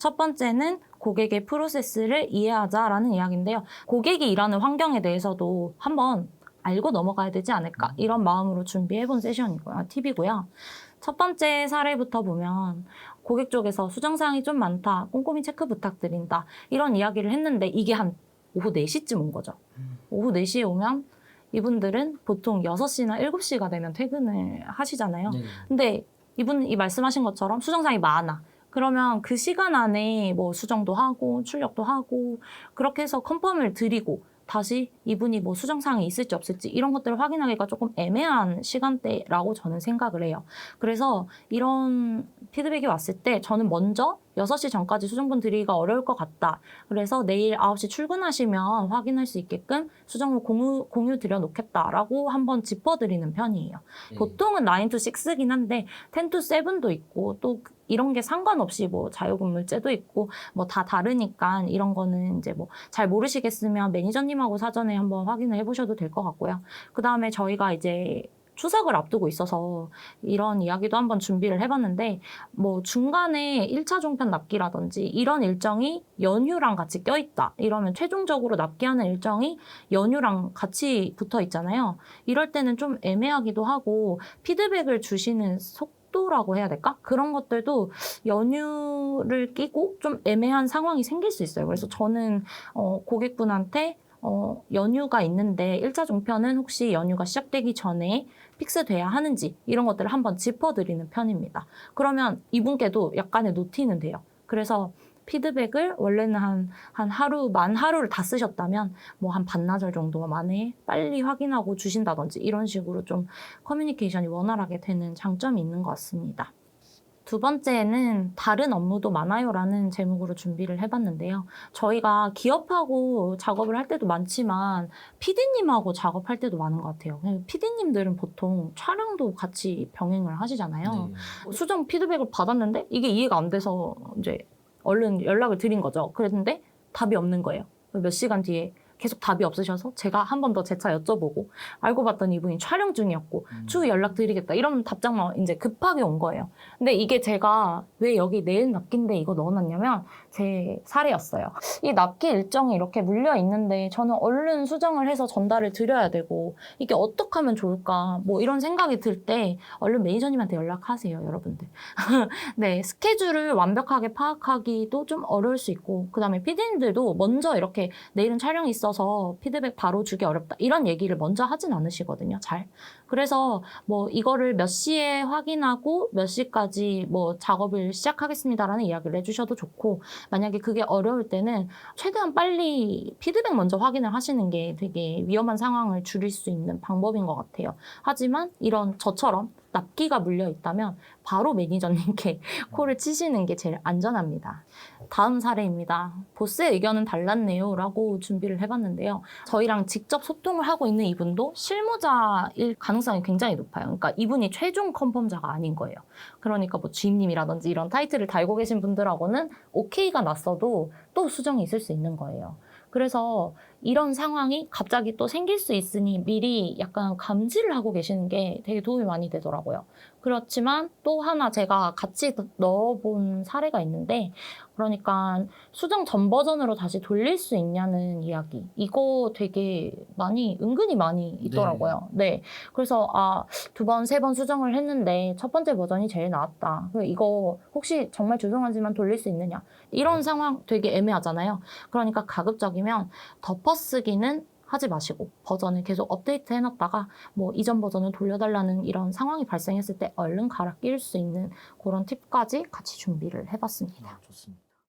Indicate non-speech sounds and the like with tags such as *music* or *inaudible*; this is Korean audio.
첫 번째는 고객의 프로세스를 이해하자라는 이야기인데요. 고객이 일하는 환경에 대해서도 한번 알고 넘어가야 되지 않을까 이런 마음으로 준비해본 세션이고요. 아, 팁이고요. 첫 번째 사례부터 보면 고객 쪽에서 수정사항이 좀 많다, 꼼꼼히 체크 부탁드린다 이런 이야기를 했는데 이게 한 오후 4시쯤 온 거죠. 오후 4시에 오면 이분들은 보통 6시나 7시가 되면 퇴근을 하시잖아요. 네. 근데 이분 이 말씀하신 것처럼 수정사항이 많아. 그러면 그 시간 안에 뭐 수정도 하고 출력도 하고 그렇게 해서 컨펌을 드리고 다시 이분이 뭐 수정사항이 있을지 없을지 이런 것들을 확인하기가 조금 애매한 시간대라고 저는 생각을 해요. 그래서 이런 피드백이 왔을 때 저는 먼저 6시 전까지 수정분 드리기가 어려울 것 같다. 그래서 내일 9시 출근하시면 확인할 수 있게끔 수정을 공유, 공유 드려놓겠다라고 한번 짚어드리는 편이에요. 네. 보통은 9 to 6긴 한데 10 to 7도 있고 또 이런 게 상관없이 뭐 자유근무제도 있고 뭐 다 다르니까 이런 거는 이제 뭐 잘 모르시겠으면 매니저님하고 사전에 한번 확인을 해보셔도 될 것 같고요. 그 다음에 저희가 이제 추석을 앞두고 있어서 이런 이야기도 한번 준비를 해봤는데 뭐 중간에 1차 종편 납기라든지 이런 일정이 연휴랑 같이 껴있다 이러면 최종적으로 납기하는 일정이 연휴랑 같이 붙어 있잖아요. 이럴 때는 좀 애매하기도 하고 피드백을 주시는 속도라고 해야 될까? 그런 것들도 연휴를 끼고 좀 애매한 상황이 생길 수 있어요. 그래서 저는 어, 고객분한테 어, 연휴가 있는데 1차 종편은 혹시 연휴가 시작되기 전에 픽스돼야 하는지 이런 것들을 한번 짚어드리는 편입니다. 그러면 이분께도 약간의 노티는 돼요. 그래서 피드백을 원래는 한, 한 하루, 만 하루를 다 쓰셨다면 뭐 한 반나절 정도 만에 빨리 확인하고 주신다든지 이런 식으로 좀 커뮤니케이션이 원활하게 되는 장점이 있는 것 같습니다. 두 번째는 다른 업무도 많아요라는 제목으로 준비를 해봤는데요. 저희가 기업하고 작업을 할 때도 많지만 PD님하고 작업할 때도 많은 것 같아요. PD님들은 보통 촬영도 같이 병행을 하시잖아요. 네. 수정 피드백을 받았는데 이게 이해가 안 돼서 이제 얼른 연락을 드린 거죠. 그랬는데 답이 없는 거예요. 몇 시간 뒤에 계속 답이 없으셔서 제가 한 번 더 재차 여쭤보고 알고 봤더니 이분이 촬영 중이었고 음. 추후 연락드리겠다 이런 답장만 이제 급하게 온 거예요. 근데 이게 제가 왜 여기 내일 납기인데 이거 넣어놨냐면 제 사례였어요. 이 납기 일정이 이렇게 물려 있는데 저는 얼른 수정을 해서 전달을 드려야 되고 이게 어떻게 하면 좋을까 뭐 이런 생각이 들 때 얼른 매니저님한테 연락하세요 여러분들. *laughs* 네 스케줄을 완벽하게 파악하기도 좀 어려울 수 있고 그 다음에 PD님들도 먼저 이렇게 내일은 촬영이 있어 서 피드백 바로 주기 어렵다 이런 얘기를 먼저 하진 않으시거든요 잘. 그래서 뭐 이거를 몇 시에 확인하고 몇 시까지 뭐 작업을 시작하겠습니다라는 이야기를 해주셔도 좋고 만약에 그게 어려울 때는 최대한 빨리 피드백 먼저 확인을 하시는 게 되게 위험한 상황을 줄일 수 있는 방법인 것 같아요. 하지만 이런 저처럼 납기가 물려 있다면 바로 매니저님께 *laughs* 콜을 치시는 게 제일 안전합니다. 다음 사례입니다. 보스의 의견은 달랐네요. 라고 준비를 해봤는데요. 저희랑 직접 소통을 하고 있는 이분도 실무자일 가능성이 굉장히 높아요. 그러니까 이분이 최종 컨펌자가 아닌 거예요. 그러니까 뭐 주임님이라든지 이런 타이틀을 달고 계신 분들하고는 오케이가 났어도 또 수정이 있을 수 있는 거예요. 그래서 이런 상황이 갑자기 또 생길 수 있으니 미리 약간 감지를 하고 계시는 게 되게 도움이 많이 되더라고요. 그렇지만 또 하나 제가 같이 넣어본 사례가 있는데 그러니까 수정 전 버전으로 다시 돌릴 수 있냐는 이야기. 이거 되게 많이, 은근히 많이 있더라고요. 네. 그래서 아, 두 번, 세 번 수정을 했는데 첫 번째 버전이 제일 나았다. 이거 혹시 정말 죄송하지만 돌릴 수 있느냐. 이런 상황 되게 애매하잖아요. 그러니까 가급적이면 덮어쓰기는 하지 마시고 버전을 계속 업데이트 해놨다가 뭐 이전 버전을 돌려달라는 이런 상황이 발생했을 때 얼른 갈아 끼울 수 있는 그런 팁까지 같이 준비를 해봤습니다. 아, 좋습니다.